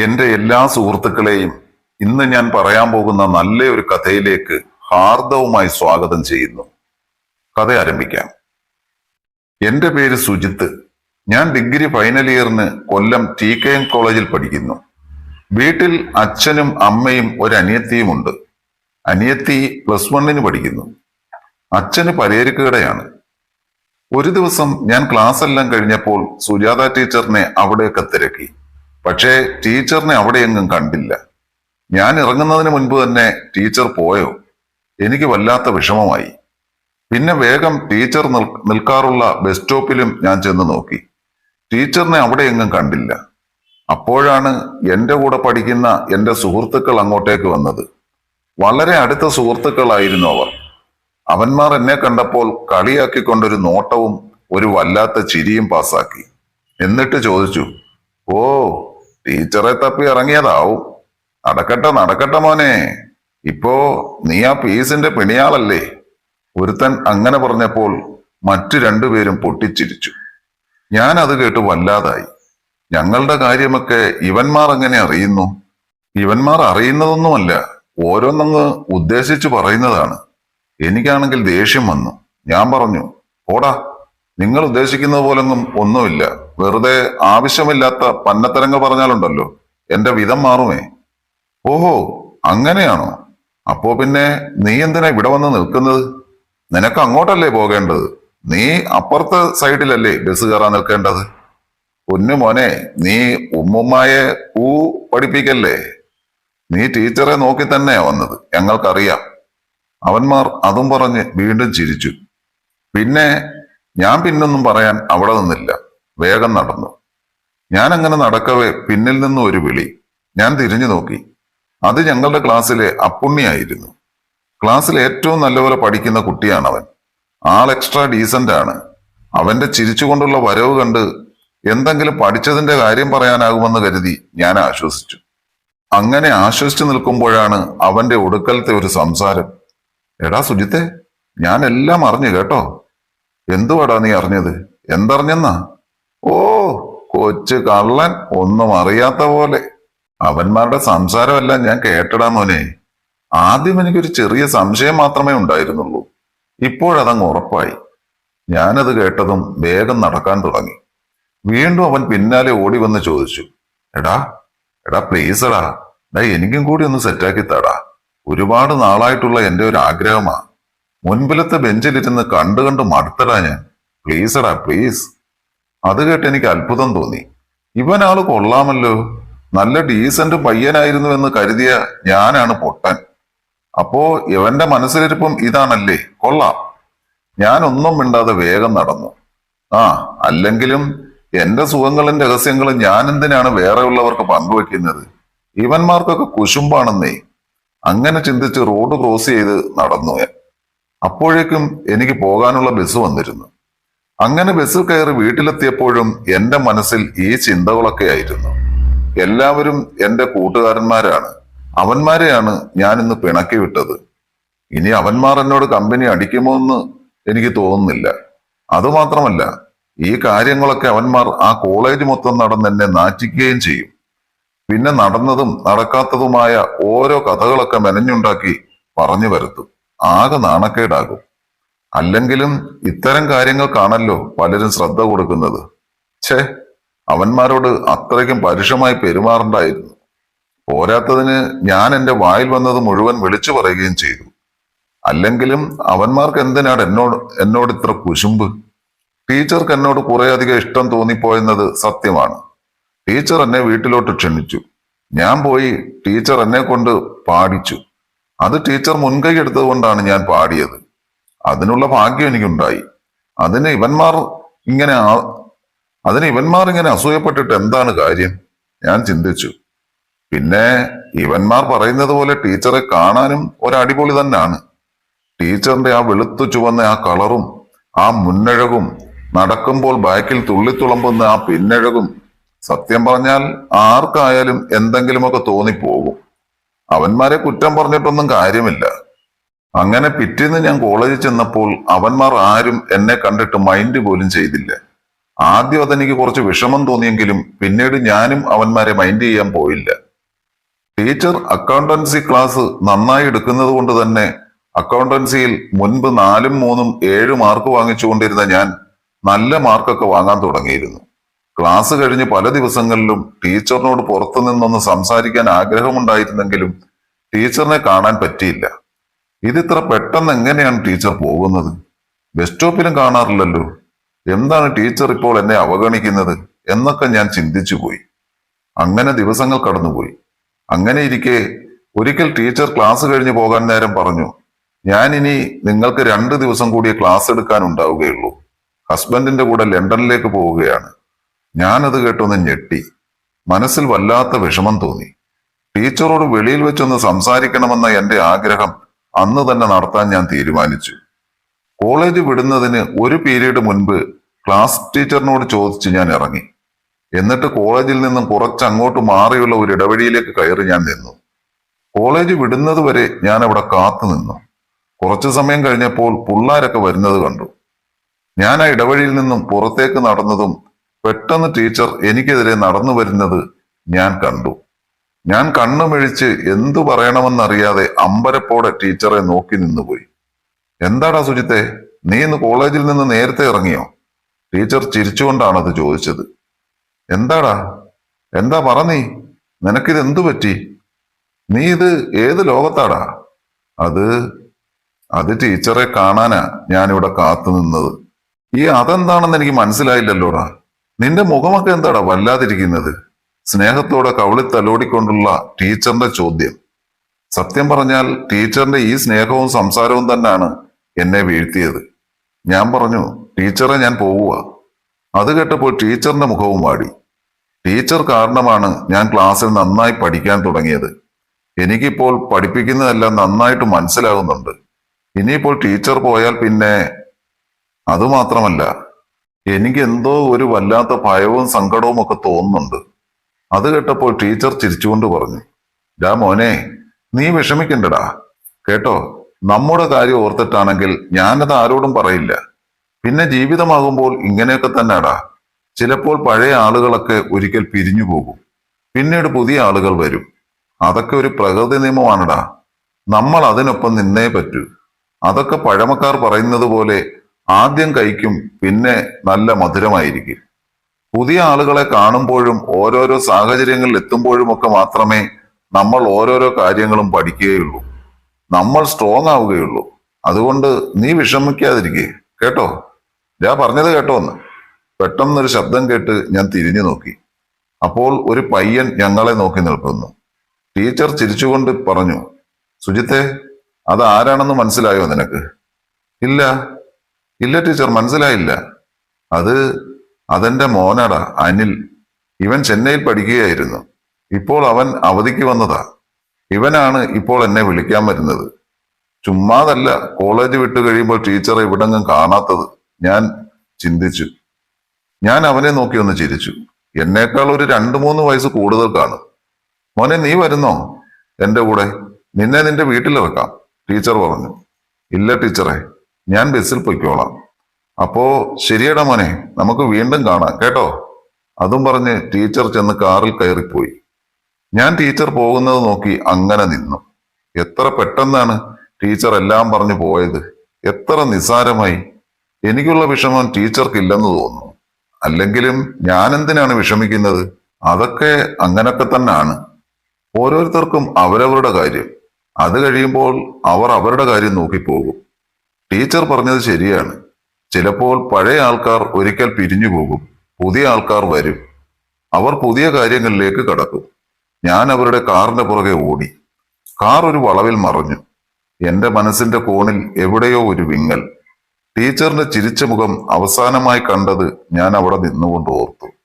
എന്റെ എല്ലാ സുഹൃത്തുക്കളെയും ഇന്ന് ഞാൻ പറയാൻ പോകുന്ന നല്ല ഒരു കഥയിലേക്ക് ഹാർദവുമായി സ്വാഗതം ചെയ്യുന്നു. കഥ ആരംഭിക്കാം. എന്റെ പേര് സുജിത്ത്. ഞാൻ ഡിഗ്രി ഫൈനൽ ഇയറിന് കൊല്ലം ടി കെ എം കോളേജിൽ പഠിക്കുന്നു. വീട്ടിൽ അച്ഛനും അമ്മയും ഒരു അനിയത്തിയുമുണ്ട് അനിയത്തി പ്ലസ് വണ്ണിന് പഠിക്കുന്നു. അച്ഛന് പലചരക്കുകടയാണ് ഒരു ദിവസം ഞാൻ ക്ലാസ് എല്ലാം കഴിഞ്ഞപ്പോൾ സുജാത ടീച്ചറിനെ അവിടെയൊക്കെ തിരക്കി. പക്ഷേ ടീച്ചറിനെ അവിടെയെങ്ങും കണ്ടില്ല. ഞാൻ ഇറങ്ങുന്നതിന് മുൻപ് തന്നെ ടീച്ചർ പോയോ? എനിക്ക് വല്ലാത്ത വിഷമമായി. പിന്നെ വേഗം ടീച്ചർ നിൽക്കാറുള്ള ബസ് സ്റ്റോപ്പിലും ഞാൻ ചെന്ന് നോക്കി. ടീച്ചറിനെ അവിടെയെങ്ങും കണ്ടില്ല. അപ്പോഴാണ് എന്റെ കൂടെ പഠിക്കുന്ന എന്റെ സുഹൃത്തുക്കൾ അങ്ങോട്ടേക്ക് വന്നത്. വളരെ അടുത്ത സുഹൃത്തുക്കളായിരുന്നു അവർ. അവന്മാർ എന്നെ കണ്ടപ്പോൾ കളിയാക്കിക്കൊണ്ടൊരു നോട്ടവും ഒരു വല്ലാത്ത ചിരിയും പാസാക്കി എന്നിട്ട് ചോദിച്ചു ഓ ടീച്ചറെ തപ്പി ഇറങ്ങിയതാവും. നടക്കട്ടെ നടക്കട്ടെ മോനെ. ഇപ്പോ നീ ആ പീസിന്റെ പിണിയാളല്ലേ? ഒരുത്തൻ അങ്ങനെ പറഞ്ഞപ്പോൾ മറ്റു രണ്ടുപേരും പൊട്ടിച്ചിരിച്ചു. ഞാൻ അത് കേട്ട് വല്ലാതായി. ഞങ്ങളുടെ കാര്യമൊക്കെ ഇവന്മാർ എങ്ങനെ അറിയുന്നു? ഇവന്മാർ അറിയുന്നതൊന്നുമല്ല ഓരോന്നങ്ങ് ഉദ്ദേശിച്ചു പറയുന്നതാണ്. എനിക്കാണെങ്കിൽ ദേഷ്യം വന്നു. ഞാൻ പറഞ്ഞു ഓടാ നിങ്ങൾ ഉദ്ദേശിക്കുന്നത് പോലൊന്നും ഒന്നുമില്ല. വെറുതെ ആവശ്യമില്ലാത്ത പന്നത്തരങ്ങൾ പറഞ്ഞാലുണ്ടല്ലോ. എന്റെ വിധം മാറുമേ. ഓഹോ അങ്ങനെയാണോ? അപ്പോ പിന്നെ നീ എന്തിനാ ഇവിടെ വന്ന് നിൽക്കുന്നത്? നിനക്ക് അങ്ങോട്ടല്ലേ പോകേണ്ടത്? നീ അപ്പുറത്തെ സൈഡിലല്ലേ ബസ് കയറാൻ നിൽക്കേണ്ടത്? പൊന്നു മോനെ നീ ഉമ്മുമ്മായെ പൂ പഠിപ്പിക്കല്ലേ? നീ ടീച്ചറെ നോക്കി തന്നെയാ വന്നത്. ഞങ്ങൾക്കറിയാം. അവന്മാർ അതും പറഞ്ഞ് വീണ്ടും ചിരിച്ചു. പിന്നെ ഞാൻ പിന്നൊന്നും പറയാൻ അവിടെ നിന്നില്ല. വേഗം നടന്നു. ഞാൻ അങ്ങനെ നടക്കവേ പിന്നിൽ നിന്നും ഒരു വിളി. ഞാൻ തിരിഞ്ഞു നോക്കി. അത് ഞങ്ങളുടെ ക്ലാസ്സിലെ അപ്പുണ്ണിയായിരുന്നു. ക്ലാസ്സിൽ ഏറ്റവും നല്ലപോലെ പഠിക്കുന്ന കുട്ടിയാണവൻ. ആൾ എക്സ്ട്രാ ഡീസന്റ് ആണ്. അവന്റെ ചിരിച്ചുകൊണ്ടുള്ള വരവ് കണ്ട് എന്തെങ്കിലും പഠിച്ചതിന്റെ കാര്യം പറയാനാകുമെന്ന് കരുതി ഞാൻ ആശ്വസിച്ചു. അങ്ങനെ ആശ്വസിച്ചു നിൽക്കുമ്പോഴാണ് അവന്റെ ഒടുക്കലത്തെ ഒരു സംസാരം. എടാ സുജിത്തെ ഞാൻ എല്ലാം അറിഞ്ഞു കേട്ടോ. എന്തുവാടാ നീ അറിഞ്ഞത്? എന്തറിഞ്ഞെന്നാ? ഓ കൊച്ചു കള്ളൻ ഒന്നും അറിയാത്ത പോലെ. അവന്മാരുടെ സംസാരമെല്ലാം ഞാൻ കേട്ടടാ മോനെ. ആദ്യം എനിക്കൊരു ചെറിയ സംശയം മാത്രമേ ഉണ്ടായിരുന്നുള്ളൂ. ഇപ്പോഴതങ്ങ് ഉറപ്പായി. ഞാനത് കേട്ടതും വേഗം നടക്കാൻ തുടങ്ങി. വീണ്ടും അവൻ പിന്നാലെ ഓടി വന്ന് ചോദിച്ചു. എടാ എടാ പ്ലീസ് എടാ. എനിക്കും കൂടി ഒന്ന് സെറ്റാക്കി തടാ. ഒരുപാട് നാളായിട്ടുള്ള എന്റെ ഒരു ആഗ്രഹമാ. മുൻപിലത്തെ ബെഞ്ചിലിരുന്ന് കണ്ടു കണ്ട് മടുത്തടാ ഞാൻ. പ്ലീസ് എടാ പ്ലീസ് അത് കേട്ട് എനിക്ക് അത്ഭുതം തോന്നി. ഇവൻ ആൾ കൊള്ളാമല്ലോ. നല്ല ഡീസന്റ് പയ്യനായിരുന്നു എന്ന് കരുതിയ ഞാനാണ് പൊട്ടൻ. അപ്പോ ഇവന്റെ മനസ്സിലിരിപ്പം ഇതാണല്ലേ. കൊള്ളാം. ഞാനൊന്നും മിണ്ടാതെ വേഗം നടന്നു. ആ അല്ലെങ്കിലും എന്റെ സുഖങ്ങളും രഹസ്യങ്ങളും ഞാൻ എന്തിനാണ് വേറെയുള്ളവർക്ക് പങ്കുവെക്കുന്നത്? ഇവന്മാർക്കൊക്കെ കുശുമ്പാണെന്നേ. അങ്ങനെ ചിന്തിച്ച് റോഡ് ക്രോസ് ചെയ്ത് നടന്നു അപ്പോഴേക്കും എനിക്ക് പോകാനുള്ള ബസ് വന്നിരുന്നു. അങ്ങനെ ബസ് കയറി വീട്ടിലെത്തിയപ്പോഴും എന്റെ മനസ്സിൽ ഈ ചിന്തകളൊക്കെ ആയിരുന്നു. എല്ലാവരും എന്റെ കൂട്ടുകാരന്മാരാണ്. അവന്മാരെയാണ് ഞാൻ ഇന്ന് പിണക്കി വിട്ടത്. ഇനി അവന്മാർ എന്നോട് കമ്പനി അടിക്കുമോ എന്ന് എനിക്ക് തോന്നുന്നില്ല. അതുമാത്രമല്ല ഈ കാര്യങ്ങളൊക്കെ അവന്മാർ ആ കോളേജ് മൊത്തം നടന്ന് എന്നെ നാറ്റിക്കുകയും ചെയ്യും. പിന്നെ നടന്നതും നടക്കാത്തതുമായ ഓരോ കഥകളൊക്കെ മെനഞ്ഞുണ്ടാക്കി പറഞ്ഞു വരുത്തും. ആകെ നാണക്കേടാകും. അല്ലെങ്കിലും ഇത്തരം കാര്യങ്ങൾക്കാണല്ലോ പലരും ശ്രദ്ധ കൊടുക്കുന്നത്. ഛേ അവന്മാരോട് അത്രയ്ക്കും പരുഷമായി പെരുമാറണ്ടായിരുന്നു. പോരാത്തതിന് ഞാൻ എന്റെ വായിൽ വന്നത് മുഴുവൻ വിളിച്ചു പറയുകയും ചെയ്തു. അല്ലെങ്കിലും അവന്മാർക്ക് എന്തിനാണ് എന്നോട് എന്നോട് ഇത്ര കുശുമ്പ്? ടീച്ചർക്ക് എന്നോട് കുറേയധികം ഇഷ്ടം തോന്നിപ്പോയെന്നത് സത്യമാണ്. ടീച്ചർ എന്നെ വീട്ടിലോട്ട് ക്ഷണിച്ചു. ഞാൻ പോയി ടീച്ചർ എന്നെ കൊണ്ട് പാടിച്ചു. അത് ടീച്ചർ മുൻകൈ എടുത്തുകൊണ്ടാണ് ഞാൻ പാടിയത്. അതിനുള്ള ഭാഗ്യം എനിക്കുണ്ടായി. അതിന് ഇവന്മാർ ഇങ്ങനെ അതിന് ഇവന്മാർ ഇങ്ങനെ അസൂയപ്പെട്ടിട്ട് എന്താണ് കാര്യം? ഞാൻ ചിന്തിച്ചു. പിന്നെ ഇവന്മാർ പറയുന്നത് പോലെ ടീച്ചറെ കാണാനും ഒരടിപൊളി തന്നെയാണ്. ടീച്ചറിന്റെ ആ വെളുത്തു ചുവന്ന ആ കളറും ആ മുന്നഴകും നടക്കുമ്പോൾ ബാക്കിൽ തുള്ളിത്തുളമ്പുന്ന ആ പിന്നഴകും സത്യം പറഞ്ഞാൽ ആർക്കായാലും എന്തെങ്കിലുമൊക്കെ തോന്നിപ്പോകും. അവന്മാരെ കുറ്റം പറഞ്ഞിട്ടൊന്നും കാര്യമില്ല. അങ്ങനെ പിറ്റേന്ന് ഞാൻ കോളേജിൽ ചെന്നപ്പോൾ അവന്മാർ ആരും എന്നെ കണ്ടിട്ട് മൈൻഡ് പോലും ചെയ്തില്ല. ആദ്യം അതെനിക്ക് കുറച്ച് വിഷമം തോന്നിയെങ്കിലും പിന്നീട് ഞാനും അവന്മാരെ മൈൻഡ് ചെയ്യാൻ പോയില്ല. ടീച്ചർ അക്കൗണ്ടൻസി ക്ലാസ് നന്നായി എടുക്കുന്നത് കൊണ്ട് തന്നെ അക്കൗണ്ടൻസിയിൽ മുൻപ് നാലും മൂന്നും ഏഴ് മാർക്ക് വാങ്ങിച്ചുകൊണ്ടിരുന്ന ഞാൻ നല്ല മാർക്കൊക്കെ വാങ്ങാൻ തുടങ്ങിയിരുന്നു. ക്ലാസ് കഴിഞ്ഞ് പല ദിവസങ്ങളിലും ടീച്ചറിനോട് പുറത്തു നിന്നൊന്ന് സംസാരിക്കാൻ ആഗ്രഹമുണ്ടായിരുന്നെങ്കിലും ടീച്ചറിനെ കാണാൻ പറ്റിയില്ല. ഇതിത്ര പെട്ടെന്ന് എങ്ങനെയാണ് ടീച്ചർ പോകുന്നത്? ബസ് സ്റ്റോപ്പിലും കാണാറില്ലല്ലോ. എന്താണ് ടീച്ചർ ഇപ്പോൾ എന്നെ അവഗണിക്കുന്നത് എന്നൊക്കെ ഞാൻ ചിന്തിച്ചു പോയി അങ്ങനെ ദിവസങ്ങൾ കടന്നുപോയി. അങ്ങനെ ഇരിക്കെ ഒരിക്കൽ ടീച്ചർ ക്ലാസ് കഴിഞ്ഞ് പോകാൻ നേരം പറഞ്ഞു ഞാൻ ഇനി നിങ്ങൾക്ക് രണ്ട് ദിവസം കൂടിയേ ക്ലാസ് എടുക്കാൻ ഉണ്ടാവുകയുള്ളൂ. ഹസ്ബൻഡിന്റെ കൂടെ ലണ്ടനിലേക്ക് പോവുകയാണ്. ഞാനത് കേട്ടൊന്ന് ഞെട്ടി. മനസ്സിൽ വല്ലാത്ത വിഷമം തോന്നി. ടീച്ചറോട് വെളിയിൽ വെച്ചൊന്ന് സംസാരിക്കണമെന്ന എന്റെ ആഗ്രഹം അന്ന് തന്നെ നടത്താൻ ഞാൻ തീരുമാനിച്ചു. കോളേജ് വിടുന്നതിന് ഒരു പീരീഡ് മുൻപ് ക്ലാസ് ടീച്ചറിനോട് ചോദിച്ച് ഞാൻ ഇറങ്ങി. എന്നിട്ട് കോളേജിൽ നിന്നും കുറച്ച് അങ്ങോട്ട് മാറിയുള്ള ഒരു ഇടവഴിയിലേക്ക് കയറി ഞാൻ നിന്നു. കോളേജ് വിടുന്നത് വരെ ഞാൻ അവിടെ കാത്തു നിന്നു. കുറച്ചു സമയം കഴിഞ്ഞപ്പോൾ പിള്ളേരൊക്കെ വരുന്നത് കണ്ടു. ഞാൻ ആ ഇടവഴിയിൽ നിന്നും പുറത്തേക്ക് നടന്നതും പെട്ടെന്ന് ടീച്ചർ എനിക്കെതിരെ നടന്നു വരുന്നത് ഞാൻ കണ്ടു. ഞാൻ കണ്ണുമിഴിച്ച് എന്തു പറയണമെന്നറിയാതെ അമ്പരപ്പോടെ ടീച്ചറെ നോക്കി നിന്നുപോയി. എന്താടാ സുജിത്തെ നീ ഇന്ന് കോളേജിൽ നിന്ന് നേരത്തെ ഇറങ്ങിയോ? ടീച്ചർ ചിരിച്ചുകൊണ്ടാണ് അത് ചോദിച്ചത്. എന്താടാ എന്താ പറ നീ? നിനക്കിത് എന്തു പറ്റി? നീ ഇത് ഏത് ലോകത്താടാ? അത് അത് ടീച്ചറെ കാണാനാ ഞാനിവിടെ കാത്തു നിന്നത്. ഈ അതെന്താണെന്ന് എനിക്ക് മനസ്സിലായില്ലല്ലോടാ. നിന്റെ മുഖമൊക്കെ എന്താടാ വല്ലാതിരിക്കുന്നത്? സ്നേഹത്തോടെ കവളി തലോടിക്കൊണ്ടുള്ള ടീച്ചറിന്റെ ചോദ്യം. സത്യം പറഞ്ഞാൽ ടീച്ചറിന്റെ ഈ സ്നേഹവും സംസാരവും തന്നെയാണ് എന്നെ വീഴ്ത്തിയത്. ഞാൻ പറഞ്ഞു ടീച്ചറെ ഞാൻ പോവുക. അത് കേട്ടപ്പോൾ ടീച്ചറിന്റെ മുഖവും വാടി. ടീച്ചർ കാരണമാണ് ഞാൻ ക്ലാസ്സിൽ നന്നായി പഠിക്കാൻ തുടങ്ങിയത്. എനിക്കിപ്പോൾ പഠിപ്പിക്കുന്നതെല്ലാം നന്നായിട്ട് മനസ്സിലാകുന്നുണ്ട്. ഇനിയിപ്പോൾ ടീച്ചർ പോയാൽ പിന്നെ അതുമാത്രമല്ല. എനിക്ക് എന്തോ ഒരു വല്ലാത്ത ഭയവും സങ്കടവും ഒക്കെ തോന്നുന്നുണ്ട്. അത് കേട്ടപ്പോൾ ടീച്ചർ ചിരിച്ചുകൊണ്ട് പറഞ്ഞു ഡാ മോനെ നീ വിഷമിക്കണ്ടടാ. കേട്ടോ നമ്മുടെ കാര്യം ഓർത്തിട്ടാണെങ്കിൽ ഞാനത് ആരോടും പറയില്ല. പിന്നെ ജീവിതമാകുമ്പോൾ ഇങ്ങനെയൊക്കെ തന്നെടാ. ചിലപ്പോൾ പഴയ ആളുകളൊക്കെ ഒരിക്കൽ പിരിഞ്ഞു പോകും. പിന്നീട് പുതിയ ആളുകൾ വരും. അതൊക്കെ ഒരു പ്രകൃതി നിയമമാണടാ. നമ്മൾ അതിനൊപ്പം നിന്നേ പറ്റൂ. അതൊക്കെ പഴമക്കാർ പറയുന്നത് പോലെ ആദ്യം കഴിക്കും പിന്നെ നല്ല മധുരമായിരിക്കും. പുതിയ ആളുകളെ കാണുമ്പോഴും ഓരോരോ സാഹചര്യങ്ങളിൽ എത്തുമ്പോഴും ഒക്കെ മാത്രമേ നമ്മൾ ഓരോരോ കാര്യങ്ങളും പഠിക്കുകയുള്ളൂ. നമ്മൾ സ്ട്രോങ് ആവുകയുള്ളൂ. അതുകൊണ്ട് നീ വിഷമിക്കാതിരിക്കേ. കേട്ടോ? ഞാൻ പറഞ്ഞത് കേട്ടോ ഒന്ന്. പെട്ടെന്നൊരു ശബ്ദം കേട്ട് ഞാൻ തിരിഞ്ഞു നോക്കി. അപ്പോൾ ഒരു പയ്യൻ ഞങ്ങളെ നോക്കി നിൽക്കുന്നു. ടീച്ചർ ചിരിച്ചുകൊണ്ട് പറഞ്ഞു സുജിത്തെ അത് ആരാണെന്ന് മനസ്സിലായോ നിനക്ക്? ഇല്ല. ഇല്ല ടീച്ചർ മനസ്സിലായില്ല. അത് അതെന്റെ മോനട അനിൽ. ഇവൻ ചെന്നൈയിൽ പഠിക്കുകയായിരുന്നു. ഇപ്പോൾ അവൻ അവധിക്ക് വന്നതാ. ഇവനാണ് ഇപ്പോൾ എന്നെ വിളിക്കാൻ വരുന്നത്. ചുമ്മാതല്ല കോളേജ് വിട്ട് കഴിയുമ്പോൾ ടീച്ചറെ ഇവിടെങ്ങും കാണാത്തത് ഞാൻ ചിന്തിച്ചു. ഞാൻ അവനെ നോക്കി ഒന്ന് ചിരിച്ചു. എന്നേക്കാൾ ഒരു രണ്ടു മൂന്ന് വയസ്സ് കൂടുതൽ കാണും. മോനെ നീ വരുന്നോ? എന്റെ കൂടെ. നിന്നെ നിന്റെ വീട്ടിലിറക്കാം ടീച്ചർ പറഞ്ഞു. ഇല്ല ടീച്ചറെ ഞാൻ ബസ്സിൽ പൊയ്ക്കോളാം. അപ്പോ ശരിയടാ മോനെ നമുക്ക് വീണ്ടും കാണാം കേട്ടോ? അതും പറഞ്ഞ് ടീച്ചർ ചെന്ന് കാറിൽ കയറിപ്പോയി. ഞാൻ ടീച്ചർ പോകുന്നത് നോക്കി അങ്ങനെ നിന്നു. എത്ര പെട്ടെന്നാണ് ടീച്ചർ എല്ലാം പറഞ്ഞു പോയത്. എത്ര നിസാരമായി എനിക്കുള്ള വിഷമം ടീച്ചർക്കില്ലെന്ന് തോന്നുന്നു. അല്ലെങ്കിലും ഞാൻ എന്തിനാണ് വിഷമിക്കുന്നത്? അതൊക്കെ അങ്ങനൊക്കെ തന്നെയാണ് ഓരോരുത്തർക്കും അവരവരുടെ കാര്യം. അത് കഴിയുമ്പോൾ അവർ അവരുടെ കാര്യം നോക്കിപ്പോകും ടീച്ചർ പറഞ്ഞത് ശരിയാണ്. ചിലപ്പോൾ പഴയ ആൾക്കാർ ഒരിക്കൽ പിരിഞ്ഞു പോകും. പുതിയ ആൾക്കാർ വരും. അവർ പുതിയ കാര്യങ്ങളിലേക്ക് കടക്കും. ഞാൻ അവരുടെ കാറിന്റെ പുറകെ ഓടി. കാർ ഒരു വളവിൽ മറഞ്ഞു. എന്റെ മനസ്സിന്റെ കോണിൽ എവിടെയോ ഒരു വിങ്ങൽ. ടീച്ചറിന്റെ ചിരിച്ച മുഖം അവസാനമായി കണ്ടത് ഞാൻ അവിടെ നിന്നുകൊണ്ട് ഓർത്തു.